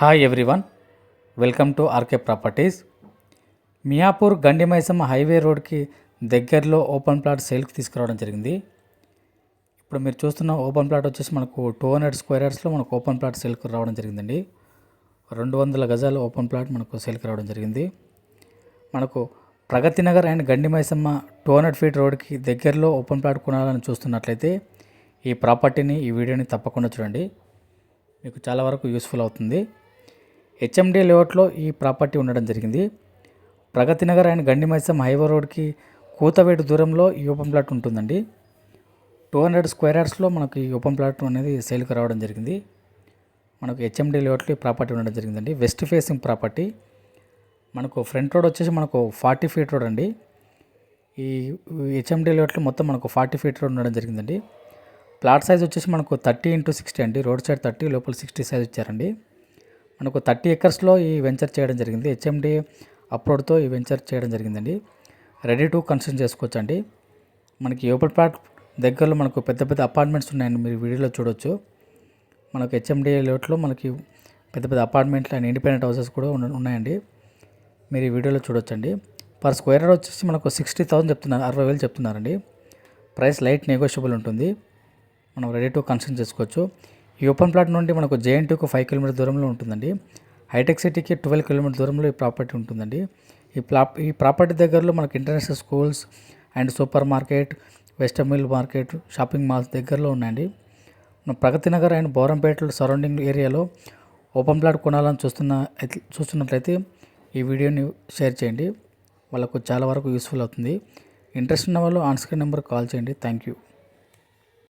Hi everyone welcome to RK properties Miyapur Gandimaisamma highway రోడ్కి దగ్గరలో open plot సేల్కి తీసుకురావడం జరిగింది. ఇప్పుడు మీరు చూస్తున్న ఓపెన్ ప్లాట్ వచ్చేసి మనకు టూ హండ్రెడ్ స్క్వేర్ యార్డ్స్లో మనకు ఓపెన్ ప్లాట్ సేల్కి రావడం జరిగిందండి. రెండు వందల గజాలు ఓపెన్ ప్లాట్ మనకు సేల్కి రావడం జరిగింది. మనకు Pragathi Nagar and Gandimaisamma two hundred feet రోడ్కి దగ్గరలో ఓపెన్ ప్లాట్ కొనాలని చూస్తున్నట్లయితే ఈ ప్రాపర్టీని ఈ వీడియోని తప్పకుండా చూడండి. మీకు చాలా వరకు యూస్ఫుల్ అవుతుంది. హెచ్ఎండి లేఅవుట్లో ఈ ప్రాపర్టీ ఉండడం జరిగింది. ప్రగతి నగర్ అండ్ గండిమైసం హైవే రోడ్కి కూతవేటు దూరంలో ఈ ఓపెన్ ప్లాట్ ఉంటుందండి. టూ హండ్రెడ్ స్క్వేర్ యార్డ్స్లో మనకు ఈ ఓపెన్ ప్లాట్ అనేది సేల్కి రావడం జరిగింది. మనకు హెచ్ఎండి లేఅవుట్లో ఈ ప్రాపర్టీ ఉండడం జరిగిందండి. West facing property. మనకు ఫ్రంట్ రోడ్ వచ్చేసి మనకు ఫార్టీ ఫీట్ రోడ్ అండి. ఈ హెచ్ఎండి లేఅవుట్లో మొత్తం మనకు ఫార్టీ ఫీట్ రోడ్ ఉండడం జరిగిందండి. ప్లాట్ సైజ్ వచ్చేసి మనకు థర్టీ ఇంటూ సిక్స్టీ అండి. రోడ్ సైడ్ థర్టీ లోపల సిక్స్టీ సైజ్ ఇచ్చారండి. మనకు థర్టీ ఎకర్స్లో ఈ వెంచర్ చేయడం జరిగింది. హెచ్ఎండి అప్రోడ్తో ఈ వెంచర్ చేయడం జరిగిందండి. రెడీ టు కన్స్ట్రక్ట్ చేసుకోవచ్చు అండి మనకి ఓపెన్ ప్లాట్ దగ్గరలో మనకు పెద్ద పెద్ద అపార్ట్మెంట్స్ ఉన్నాయండి. మీరు వీడియోలో చూడొచ్చు. మనకు హెచ్ఎండి లోట్లో మనకి పెద్ద పెద్ద అపార్ట్మెంట్లు అండ్ ఇండిపెండెంట్ హౌసెస్ కూడా ఉన్నాయండి. మీరు ఈ వీడియోలో చూడొచ్చండి. పర్ స్క్వేర్ యార్డ్ వచ్చేసి మనకు సిక్స్టీ థౌసండ్ చెప్తున్నారు అరవై వేలు చెప్తున్నారండి. ప్రైస్ లైట్ నెగోషియబుల్ ఉంటుంది. మనం రెడీ టు కన్స్ట్రక్ట్ చేసుకోవచ్చు. ఈ ఓపెన్ ప్లాట్ నుండి మనకు జేఎన్టీకు ఫైవ్ కిలోమీటర్ దూరంలో ఉంటుందండి. హైటెక్ సిటీకి ట్వెల్వ్ కిలోమీటర్ దూరంలో ఈ ప్రాపర్టీ ఉంటుందండి. ఈ ప్లా ఈ ప్రాపర్టీ దగ్గరలో మనకు international schools and super market western mill market shopping malls దగ్గరలో ఉన్నాయండి. మన ప్రగతి నగర్ అండ్ బోరంపేట సరౌండింగ్ ఏరియాలో ఓపెన్ ప్లాట్ కొనాలని చూస్తున్న అయితే- చూస్తున్నట్లయితే ఈ వీడియోని షేర్ చేయండి. వాళ్ళకు చాలా వరకు యూస్ఫుల్ అవుతుంది. ఇంట్రెస్ట్ ఉన్న వాళ్ళు ఆన్ స్క్రీన్ నెంబర్ కాల్ చేయండి. Thank you